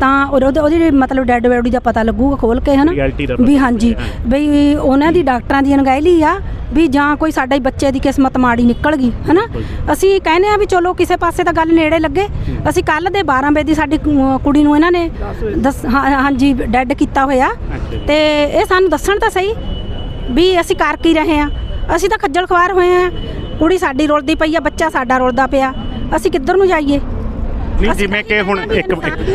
ਤਾਂ ਉਹਦੇ ਉਹਦੀ ਮਤਲਬ ਡੈੱਡ ਬੋਡੀ ਦਾ ਪਤਾ ਲੱਗੂਗਾ ਖੋਲ ਕੇ ਹਨਾ? ਵੀ ਹਾਂਜੀ। ਬਈ ਉਹਨਾਂ ਦੀ ਡਾਕਟਰਾਂ ਦੀ ਅਣਗਹਿਲੀ ਆ ਵੀ ਜਾਂ ਕੋਈ ਸਾਡਾ ਹੀ ਬੱਚੇ ਦੀ ਕਿਸਮਤ ਮਾੜੀ ਨਿਕਲ ਗਈ ਹਨਾ? ਅਸੀਂ ਕਹਿੰਦੇ ਆ ਵੀ ਚਲੋ ਕਿਸੇ ਪਾਸੇ ਤਾਂ ਗੱਲ ਨੇੜੇ ਲੱਗੇ। ਅਸੀਂ ਕੱਲ ਦੇ 12 ਵਜੇ ਦੀ ਸਾਡੀ ਕੁੜੀ ਨੂੰ ਇਹਨਾਂ ਨੇ ਦੱਸ ਹਾਂਜੀ ਡੈੱਡ ਕੀਤਾ ਹੋਇਆ। ਤੇ ਇਹ ਸਾਨੂੰ ਦੱਸਣ ਤਾਂ ਸਹੀ ਵੀ ਅਸੀਂ ਕਰ ਕੀ ਰਹੇ ਆ। ਅਸੀਂ ਤਾਂ ਖੱਜਲ ਖਵਾਰ ਹੋਏ ਆ। ਕੁੜੀ ਸਾਡੀ ਰੁਲਦੀ ਪਈ ਆ ਬੱਚਾ ਸਾਡਾ ਰੁਲਦਾ ਪਿਆ। ਅਸੀਂ ਕਿੱਧਰ ਨੂੰ ਜਾਈਏ? ਨਹੀਂ ਜਿਵੇਂ ਕਿ ਹੁਣ ਇੱਕ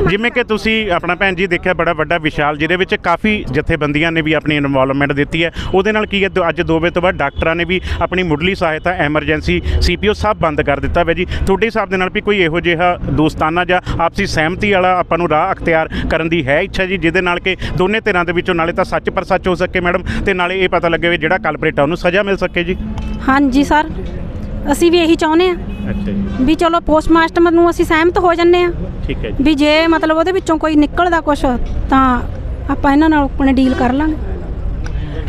ਜਿਵੇਂ ਕਿ ਤੁਸੀਂ ਆਪਣਾ ਭੈਣ ਜੀ ਦੇਖਿਆ ਬੜਾ ਵੱਡਾ ਵਿਸ਼ਾਲ ਜਿਹਦੇ ਵਿੱਚ ਕਾਫੀ ਜਥੇਬੰਦੀਆਂ ਨੇ ਵੀ ਆਪਣੀ ਇਨਵੋਲਵਮੈਂਟ ਦਿੱਤੀ ਹੈ। ਉਹਦੇ ਨਾਲ ਕੀ ਹੈ ਅੱਜ 2 ਵਜੇ ਤੋਂ ਬਾਅਦ ਡਾਕਟਰਾਂ ਨੇ ਵੀ ਆਪਣੀ ਮੁੱਢਲੀ ਸਹਾਇਤਾ ਐਮਰਜੈਂਸੀ ਸੀਪੀਓ ਸਭ ਬੰਦ ਕਰ ਦਿੱਤਾ ਹੈ ਜੀ। ਤੁਹਾਡੇ ਹਿਸਾਬ ਦੇ ਨਾਲ ਵੀ ਕੋਈ ਇਹੋ ਜਿਹਾ ਦੋਸਤਾਨਾ ਜਾਂ ਆਪਸੀ ਸਹਿਮਤੀ ਵਾਲਾ ਆਪਾਂ ਨੂੰ ਰਾਹ ਅਖਤਿਆਰ ਕਰਨ ਦੀ ਹੈ ਇੱਛਾ ਜੀ ਜਿਹਦੇ ਨਾਲ ਕਿ ਦੋਨੇ ਧਿਰਾਂ ਦੇ ਵਿੱਚੋਂ ਨਾਲੇ ਤਾਂ ਸੱਚ ਪਰ ਸੱਚ ਹੋ ਸਕੇ ਮੈਡਮ ਤੇ ਨਾਲੇ ਇਹ ਪਤਾ ਲੱਗੇ ਵੀ ਜਿਹੜਾ ਕਲਪਰੇਟ ਆ ਉਹਨੂੰ ਸਜ਼ਾ ਮਿਲ ਸਕੇ ਜੀ। ਹਾਂਜੀ ਸਰ। ਅਸੀਂ ਵੀ ਇਹੀ ਚਾਹੁੰਦੇ ਆ ਅੱਛਾ ਜੀ। ਵੀ ਚਲੋ ਪੋਸਟਮਾਸਟਰ ਨੂੰ ਅਸੀਂ ਸਹਿਮਤ ਹੋ ਜੰਨੇ ਆ ਠੀਕ ਹੈ ਜੀ। ਵੀ ਜੇ ਮਤਲਬ ਉਹਦੇ ਵਿੱਚੋਂ ਕੋਈ ਨਿਕਲਦਾ ਕੁਝ ਤਾਂ ਆਪਾਂ ਇਹਨਾਂ ਨਾਲ ਆਪਣੇ ਡੀਲ ਕਰ ਲਾਂਗੇ।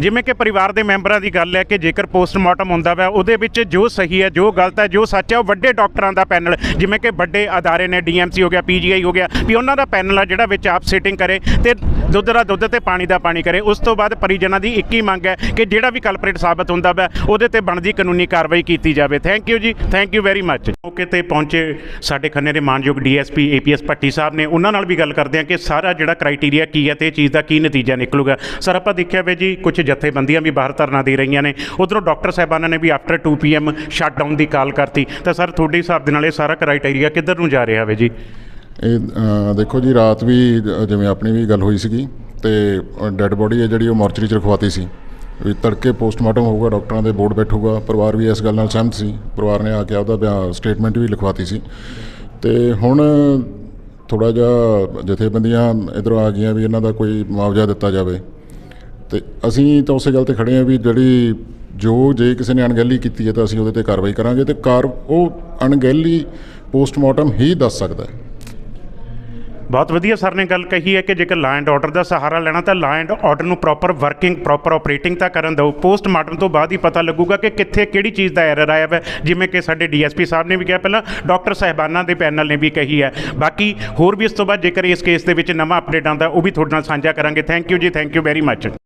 ਜਿਵੇਂ ਕਿ ਪਰਿਵਾਰ ਦੇ ਮੈਂਬਰਾਂ ਦੀ ਗੱਲ ਹੈ ਕਿ ਜੇਕਰ ਪੋਸਟਮਾਰਟਮ ਹੁੰਦਾ ਵਾ ਉਹਦੇ ਵਿੱਚ ਜੋ ਸਹੀ ਹੈ ਜੋ ਗਲਤ ਹੈ ਜੋ ਸੱਚ ਹੈ ਉਹ ਵੱਡੇ ਡਾਕਟਰਾਂ ਦਾ ਪੈਨਲ ਜਿਵੇਂ ਕਿ ਵੱਡੇ ਅਦਾਰੇ ਨੇ ਡੀਐਮਸੀ ਹੋ ਗਿਆ ਪੀਜੀਆਈ ਹੋ ਗਿਆ ਵੀ ਉਹਨਾਂ ਦਾ ਪੈਨਲ ਆ ਜਿਹੜਾ ਵਿੱਚ ਆਪ ਸਿਟਿੰਗ ਕਰੇ ਤੇ ਦੁੱਧ ਦਾ ਦੁੱਧ ਤੇ ਪਾਣੀ ਦਾ ਪਾਣੀ ਕਰੇ। ਉਸ ਤੋਂ ਬਾਅਦ ਪਰਿਜਨਾਂ ਦੀ ਇੱਕ ਹੀ ਮੰਗ ਹੈ ਕਿ ਜਿਹੜਾ ਵੀ ਕਲਪਰੇਟ ਸਾਬਤ ਹੁੰਦਾ ਵਾ, ਉਹਦੇ ਤੇ ਬਣਦੀ ਕਾਨੂੰਨੀ ਕਾਰਵਾਈ ਕੀਤੀ ਜਾਵੇ। ਥੈਂਕ ਯੂ ਜੀ। ਥੈਂਕ ਯੂ ਵੈਰੀ ਮੱਚ ਮੌਕੇ ਤੇ ਪਹੁੰਚੇ ਸਾਡੇ ਖੰਨੇ ਦੇ ਮਾਨਯੋਗ ਡੀਐਸਪੀ ਏਪੀਐਸ ਭੱਟੀ ਸਾਹਿਬ ਨੇ। ਉਹਨਾਂ ਨਾਲ ਵੀ ਗੱਲ ਕਰਦੇ ਹਾਂ ਕਿ ਸਾਰਾ ਜਿਹੜਾ ਕ੍ਰਾਈਟੇਰੀਆ ਕੀ ਹੈ ਤੇ ਇਹ ਚੀਜ਼ ਦਾ ਕੀ ਨਤੀਜਾ ਨਿਕਲੂਗਾ। ਸਰ, ਆਪਾਂ ਦੇਖਿਆ ਵੇ ਜੀ ਕੁਝ ਜਥੇਬੰਦੀਆਂ ਵੀ ਬਾਹਰ ਧਰਨਾ ਦੇ ਰਹੀਆਂ ਨੇ। ਉਧਰੋਂ ਡਾਕਟਰ ਸਾਹਿਬਾਨਾਂ ਨੇ ਵੀ ਆਫਟਰ 2 ਪੀਐਮ ਸ਼ਟਡਾਊਨ ਦੀ ਕਾਲ ਕਰਤੀ। ਤਾਂ ਸਰ, ਤੁਹਾਡੇ ਹਿਸਾਬ ਦੇ ਨਾਲ ਇਹ ਸਾਰਾ ਕ੍ਰਾਈਟੇਰੀਆ ਕਿੱਧਰ ਨੂੰ ਜਾ ਰਿਹਾ ਵੇ ਜੀ? ਇਹ ਦੇਖੋ ਜੀ, ਰਾਤ ਵੀ ਜਿਵੇਂ ਆਪਣੀ ਵੀ ਗੱਲ ਹੋਈ ਸੀਗੀ ਤੇ ਡੈੱਡ ਬੋਡੀ ਹੈ ਜਿਹੜੀ ਉਹ ਮੋਰਚਰੀ ਚ ਰਖਵਾਤੀ ਸੀ। ਵੀ ਤੜਕੇ ਪੋਸਟਮਾਰਟਮ ਹੋਊਗਾ ਡਾਕਟਰਾਂ ਦੇ ਬੋਰਡ ਬੈਠੂਗਾ, ਪਰਿਵਾਰ ਵੀ ਇਸ ਗੱਲ ਨਾਲ ਸਹਿਮਤ ਸੀ। ਪਰਿਵਾਰ ਨੇ ਆ ਕੇ ਆਪਦਾ ਬਿਆਨ ਸਟੇਟਮੈਂਟ ਵੀ ਲਿਖਵਾਤੀ ਸੀ। ਤੇ ਹੁਣ ਥੋੜਾ ਜਿਹਾ ਜਥੇਬੰਦੀਆਂ ਇਧਰੋਂ ਆ ਗਈਆਂ ਵੀ ਇਹਨਾਂ ਦਾ ਕੋਈ ਮੁਆਵਜ਼ਾ ਦਿੱਤਾ ਜਾਵੇ। ਤੇ ਅਸੀਂ ਤਾਂ ਉਸੇ ਗੱਲ ਤੇ ਖੜੇ ਆ ਵੀ ਜਿਹੜੀ ਜੋ ਜੇ ਕਿਸੇ ਨੇ ਅਣਗਹਿਲੀ ਕੀਤੀ ਹੈ ਤਾਂ ਅਸੀਂ ਉਹਦੇ ਤੇ ਕਾਰਵਾਈ ਕਰਾਂਗੇ ਤੇ ਕਾਰ, ਉਹ ਅਣਗਹਿਲੀ ਪੋਸਟਮਾਰਟਮ ਹੀ ਦੱਸ ਸਕਦਾ ਹੈ। ਬਹੁਤ ਵਧੀਆ ਸਰ ਨੇ ਗੱਲ ਕਹੀ ਹੈ ਕਿ ਜੇਕਰ ਲਾ ਐਂਡ ਆਰਡਰ ਦਾ ਸਹਾਰਾ ਲੈਣਾ ਤਾਂ ਲਾ ਐਂਡ ਆਰਡਰ ਨੂੰ ਪ੍ਰੋਪਰ ਵਰਕਿੰਗ ਪ੍ਰੋਪਰ ਆਪਰੇਟਿੰਗ ਤਾਂ ਕਰਨ ਦਿਓ। ਪੋਸਟਮਾਰਟਮ ਤੋਂ ਬਾਅਦ ਹੀ ਪਤਾ ਲੱਗੂਗਾ ਕਿ ਕਿੱਥੇ ਕਿਹੜੀ ਚੀਜ਼ ਦਾ ਐਰਰ ਆਇਆ ਹੈ ਜਿਵੇਂ ਕਿ ਸਾਡੇ ਡੀਐਸਪੀ ਸਾਹਿਬ ਨੇ ਵੀ ਕਿਹਾ ਪਹਿਲਾਂ, ਡਾਕਟਰ ਸਾਹਿਬਾਨਾਂ ਦੇ ਪੈਨਲ ਨੇ ਵੀ ਕਹੀ ਹੈ। ਬਾਕੀ ਹੋਰ ਵੀ ਇਸ ਤੋਂ ਬਾਅਦ ਜੇਕਰ ਇਸ ਕੇਸ ਦੇ ਵਿੱਚ ਨਵਾਂ ਅਪਡੇਟ ਆਉਂਦਾ, ਉਹ ਵੀ ਤੁਹਾਡੇ ਨਾਲ ਸਾਂਝਾ ਕਰਾਂਗੇ। ਥੈਂਕ ਯੂ ਜੀ ਥੈਂਕ ਯੂ ਵੈਰੀ ਮੱਚ